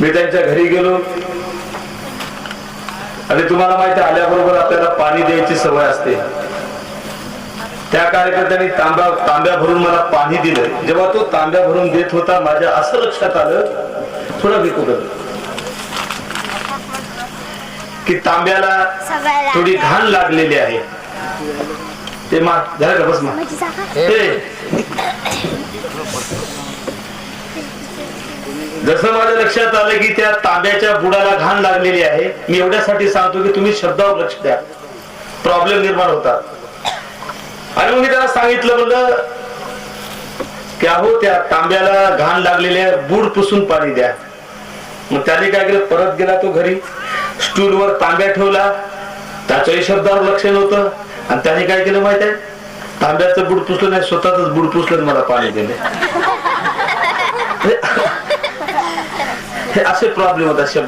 मी त्यांच्या घरी गेलो. आणि तुम्हाला माहिती आहे, आल्याबरोबर आपल्याला पाणी द्यायची सवय असते. त्या कार्यकर्त्यांनी तांब्या तांब्या भरून मला पाणी दिलं. जेव्हा तो तांब्या भरून देत होता माझ्या असं लक्षात आलं थोडं विकू की तांब्याला थोडी घाण लागलेली आहे. ते मा झालं का? बस मा. जसं माझ्या लक्षात आलं की त्या तांब्याच्या बुडाला घाण लागलेली आहे मी एवढ्यासाठी सांगतो की तुम्ही शब्दावर लक्ष द्या. प्रॉब्लेम निर्माण होतात. आणि मग मी त्याला सांगितलं म्हणलं की अहो त्या तांब्याला घाण लागलेल्या बुड पुसून पाणी द्या. मग त्याने काय केलं? परत गेला तो घरी. स्टूलवर तांब्या ठेवला. त्याच्याही शब्दावर लक्ष नव्हतं. आणि त्याने काय केलं माहीत आहे? तांब्याचं बुड पुसलं नाही स्वतःच बुड पुसलं मला पाणी दिले. हे असे प्रॉब्लेम होता शब्द